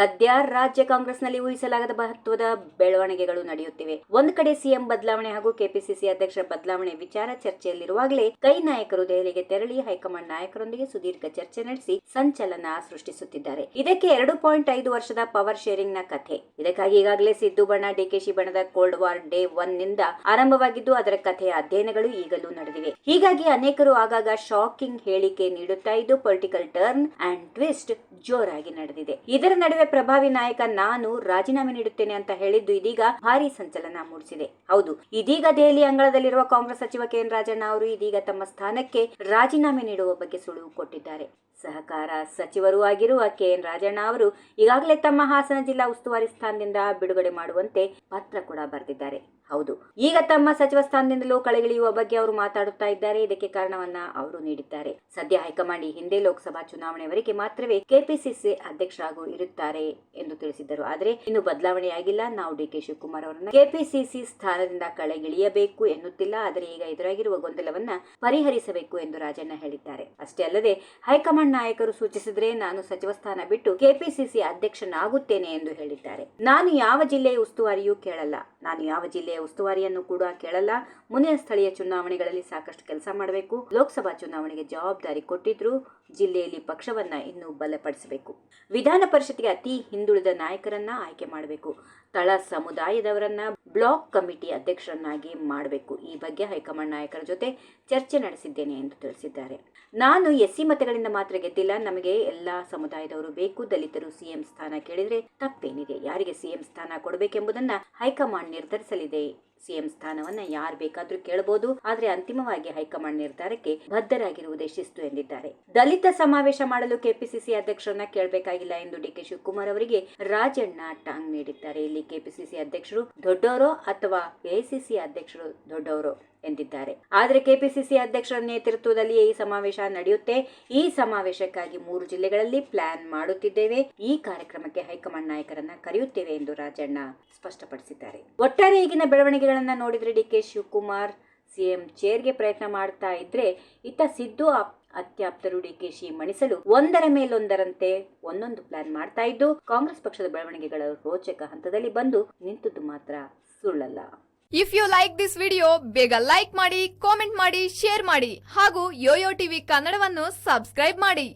ಸದ್ಯ ರಾಜ್ಯ ಕಾಂಗ್ರೆಸ್ನಲ್ಲಿ ಊಹಿಸಲಾಗದ ಮಹತ್ವದ ಬೆಳವಣಿಗೆಗಳು ನಡೆಯುತ್ತಿವೆ. ಒಂದು ಕಡೆ ಸಿಎಂ ಬದಲಾವಣೆ ಹಾಗೂ ಕೆಪಿಸಿಸಿ ಅಧ್ಯಕ್ಷ ಬದಲಾವಣೆ ವಿಚಾರ ಚರ್ಚೆಯಲ್ಲಿರುವಾಗಲೇ ಕೈ ನಾಯಕರು ದೆಹಲಿಗೆ ತೆರಳಿ ಹೈಕಮಾಂಡ್ ನಾಯಕರೊಂದಿಗೆ ಸುದೀರ್ಘ ಚರ್ಚೆ ನಡೆಸಿ ಸಂಚಲನ ಸೃಷ್ಟಿಸುತ್ತಿದ್ದಾರೆ. ಇದಕ್ಕೆ ಎರಡು ಪಾಯಿಂಟ್ ಐದು ವರ್ಷದ ಪವರ್ ಶೇರಿಂಗ್ನ ಕಥೆ. ಇದಕ್ಕಾಗಿ ಈಗಾಗಲೇ ಸಿದ್ದು ಬಣ್ಣ ಡಿಕೆಶಿ ಬಣ್ಣದ ಕೋಲ್ಡ್ ವಾರ್ ಡೇ ಒನ್ನಿಂದ ಆರಂಭವಾಗಿದ್ದು ಅದರ ಕಥೆಯ ಅಧ್ಯಯನಗಳು ಈಗಲೂ ನಡೆದಿವೆ. ಹೀಗಾಗಿ ಅನೇಕರು ಆಗಾಗ ಶಾಕಿಂಗ್ ಹೇಳಿಕೆ ನೀಡುತ್ತಾ ಇದ್ದು ಪೊಲಿಟಿಕಲ್ ಟರ್ನ್ ಅಂಡ್ ಟ್ವಿಸ್ಟ್ ಜೋರಾಗಿ ನಡೆದಿದೆ. ಇದರ ನಡುವೆ ಪ್ರಭಾವಿ ನಾಯಕ ನಾನು ರಾಜೀನಾಮೆ ನೀಡುತ್ತೇನೆ ಅಂತ ಹೇಳಿದ್ದು ಇದೀಗ ಭಾರಿ ಸಂಚಲನ ಮೂಡಿಸಿದೆ. ಹೌದು, ಇದೀಗ ದೆಹಲಿ ಅಂಗಳದಲ್ಲಿರುವ ಕಾಂಗ್ರೆಸ್ ಸಚಿವ ಕೆ. ಎನ್. ರಾಜಣ್ಣ ಅವರು ಇದೀಗ ತಮ್ಮ ಸ್ಥಾನಕ್ಕೆ ರಾಜೀನಾಮೆ ನೀಡುವ ಬಗ್ಗೆ ಸುಳಿವು ಕೊಟ್ಟಿದ್ದಾರೆ. ಸಹಕಾರ ಸಚಿವರೂ ಆಗಿರುವ ಕೆ. ಎನ್. ರಾಜಣ್ಣ ಅವರು ಈಗಾಗಲೇ ತಮ್ಮ ಹಾಸನ ಜಿಲ್ಲಾ ಉಸ್ತುವಾರಿ ಸ್ಥಾನದಿಂದ ಬಿಡುಗಡೆ ಮಾಡುವಂತೆ ಪತ್ರ ಕೂಡ ಬರೆದಿದ್ದಾರೆ. ಹೌದು, ಈಗ ತಮ್ಮ ಸಚಿವ ಸ್ಥಾನದಿಂದಲೂ ಕಳೆಗಿಳಿಯುವ ಬಗ್ಗೆ ಅವರು ಮಾತಾಡುತ್ತಾ ಇದ್ದಾರೆ. ಇದಕ್ಕೆ ಕಾರಣವನ್ನ ಅವರು ನೀಡಿದ್ದಾರೆ. ಸದ್ಯ ಹೈಕಮಾಂಡ್ ಈ ಹಿಂದೆ ಲೋಕಸಭಾ ಚುನಾವಣೆವರೆಗೆ ಮಾತ್ರವೇ ಕೆಪಿಸಿಸಿ ಅಧ್ಯಕ್ಷರಾಗೂ ಇರುತ್ತಾರೆ. ಎಂದು ತಿಳಿಸಿದ್ದರು. ಆದರೆ ಇನ್ನು ಬದಲಾವಣೆಯಾಗಿಲ್ಲ. ನಾವು ಡಿ ಕೆ ಶಿವಕುಮಾರ್ ಅವರನ್ನು ಕೆಪಿಸಿಸಿ ಸ್ಥಾನದಿಂದ ಕಳೆಗಿಳಿಯಬೇಕು ಎನ್ನುತ್ತಿಲ್ಲ. ಆದರೆ ಈಗ ಎದುರಾಗಿರುವ ಗೊಂದಲವನ್ನ ಪರಿಹರಿಸಬೇಕು ಎಂದು ರಾಜಣ್ಣ ಹೇಳಿದ್ದಾರೆ. ಅಷ್ಟೇ ಅಲ್ಲದೆ ಹೈಕಮಾಂಡ್ ನಾಯಕರು ಸೂಚಿಸಿದ್ರೆ ನಾನು ಸಚಿವ ಸ್ಥಾನ ಬಿಟ್ಟು ಕೆಪಿಸಿಸಿ ಅಧ್ಯಕ್ಷನಾಗುತ್ತೇನೆ ಎಂದು ಹೇಳಿದ್ದಾರೆ. ನಾನು ಯಾವ ಜಿಲ್ಲೆಯ ಉಸ್ತುವಾರಿಯೂ ಕೇಳಲ್ಲ. ನಾನು ಯಾವ ಜಿಲ್ಲೆಯ ಉಸ್ತುವಾರಿಯನ್ನು ಕೂಡ ಕೇಳಲ್ಲ. ಮುಂದಿನ ಸ್ಥಳೀಯ ಚುನಾವಣೆಗಳಲ್ಲಿ ಸಾಕಷ್ಟು ಕೆಲಸ ಮಾಡಬೇಕು. ಲೋಕಸಭಾ ಚುನಾವಣೆಗೆ ಜವಾಬ್ದಾರಿ ಕೊಟ್ಟಿದ್ರು. ಜಿಲ್ಲೆಯಲ್ಲಿ ಪಕ್ಷವನ್ನ ಇನ್ನೂ ಬಲಪಡಿಸಬೇಕು. ವಿಧಾನ ಪರಿಷತ್ಗೆ ಅತಿ ಹಿಂದುಳಿದ ನಾಯಕರನ್ನ ಆಯ್ಕೆ ಮಾಡಬೇಕು. ತಳ ಸಮುದಾಯದವರನ್ನ ಬ್ಲಾಕ್ ಕಮಿಟಿ ಅಧ್ಯಕ್ಷರನ್ನಾಗಿ ಮಾಡಬೇಕು. ಈ ಬಗ್ಗೆ ಹೈಕಮಾಂಡ್ ನಾಯಕರ ಜೊತೆ ಚರ್ಚೆ ನಡೆಸಿದ್ದೇನೆ ಎಂದು ತಿಳಿಸಿದ್ದಾರೆ. ನಾನು ಎಸ್ಸಿ ಮತಗಳಿಂದ ಮಾತ್ರ ಗೆದ್ದಿಲ್ಲ. ನಮಗೆ ಎಲ್ಲ ಸಮುದಾಯದವರು ಬೇಕು. ದಲಿತರು ಸಿಎಂ ಸ್ಥಾನ ಕೇಳಿದರೆ ತಪ್ಪೇನಿದೆ. ಯಾರಿಗೆ ಸಿಎಂ ಸ್ಥಾನ ಕೊಡಬೇಕೆಂಬುದನ್ನು ಹೈಕಮಾಂಡ್ ನಿರ್ಧರಿಸಲಿದೆ. ಸಿಎಂ ಸ್ಥಾನವನ್ನ ಯಾರು ಬೇಕಾದ್ರೂ ಕೇಳಬಹುದು ಆದ್ರೆ ಅಂತಿಮವಾಗಿ ಹೈಕಮಾಂಡ್ ನಿರ್ಧಾರಕ್ಕೆ ಬದ್ಧರಾಗಿರುವುದೇ ಶಿಸ್ತು ಎಂದಿದ್ದಾರೆ. ದಲಿತ ಸಮಾವೇಶ ಮಾಡಲು ಕೆಪಿಸಿಸಿ ಅಧ್ಯಕ್ಷರನ್ನ ಕೇಳಬೇಕಾಗಿಲ್ಲ ಎಂದು ಡಿಕೆ ಶಿವಕುಮಾರ್ ಅವರಿಗೆ ರಾಜಣ್ಣ ಟಾಂಗ್ ನೀಡಿದ್ದಾರೆ. ಇಲ್ಲಿ ಕೆಪಿಸಿಸಿ ಅಧ್ಯಕ್ಷರು ದೊಡ್ಡವರು ಅಥವಾ ಎಐಸಿಸಿ ಅಧ್ಯಕ್ಷರು ದೊಡ್ಡವರು ಎಂದಿದ್ದಾರೆ. ಆದರೆ ಕೆಪಿಸಿಸಿ ಅಧ್ಯಕ್ಷರ ನೇತೃತ್ವದಲ್ಲಿ ಈ ಸಮಾವೇಶ ನಡೆಯುತ್ತೆ. ಈ ಸಮಾವೇಶಕ್ಕಾಗಿ ಮೂರು ಜಿಲ್ಲೆಗಳಲ್ಲಿ ಪ್ಲಾನ್ ಮಾಡುತ್ತಿದ್ದೇವೆ. ಈ ಕಾರ್ಯಕ್ರಮಕ್ಕೆ ಹೈಕಮಾಂಡ್ ನಾಯಕರನ್ನ ಕರೆಯುತ್ತೇವೆ ಎಂದು ರಾಜಣ್ಣ ಸ್ಪಷ್ಟಪಡಿಸಿದ್ದಾರೆ. ಒಟ್ಟಾರೆ ಈಗಿನ ಬೆಳವಣಿಗೆಗಳನ್ನ ನೋಡಿದರೆ D K Shivakumar C M ಚೇರ್ಗೆ ಪ್ರಯತ್ನ ಮಾಡ್ತಾ ಇದ್ರೆ ಇತ್ತ ಸಿದ್ದು ಅತ್ಯಾಪ್ತರು ಡಿ ಕೆ ಶಿ ಮಣಿಸಲು ಒಂದರ ಮೇಲೊಂದರಂತೆ ಒಂದೊಂದು ಪ್ಲಾನ್ ಮಾಡ್ತಾ ಇದ್ದು ಕಾಂಗ್ರೆಸ್ ಪಕ್ಷದ ಬೆಳವಣಿಗೆಗಳ ರೋಚಕ ಹಂತದಲ್ಲಿ ಬಂದು ನಿಂತದ್ದು ಮಾತ್ರ ಸುಳ್ಳಲ್ಲ. If you like this video ಬೇಗ ಲೈಕ್ ಮಾಡಿ ಕಾಮೆಂಟ್ ಮಾಡಿ ಶೇರ್ ಮಾಡಿ ಹಾಗೂ ಯೋಯೋ ಟಿವಿ ಕನ್ನಡವನ್ನು ಸಬ್ಸ್ಕ್ರೈಬ್ ಮಾಡಿ.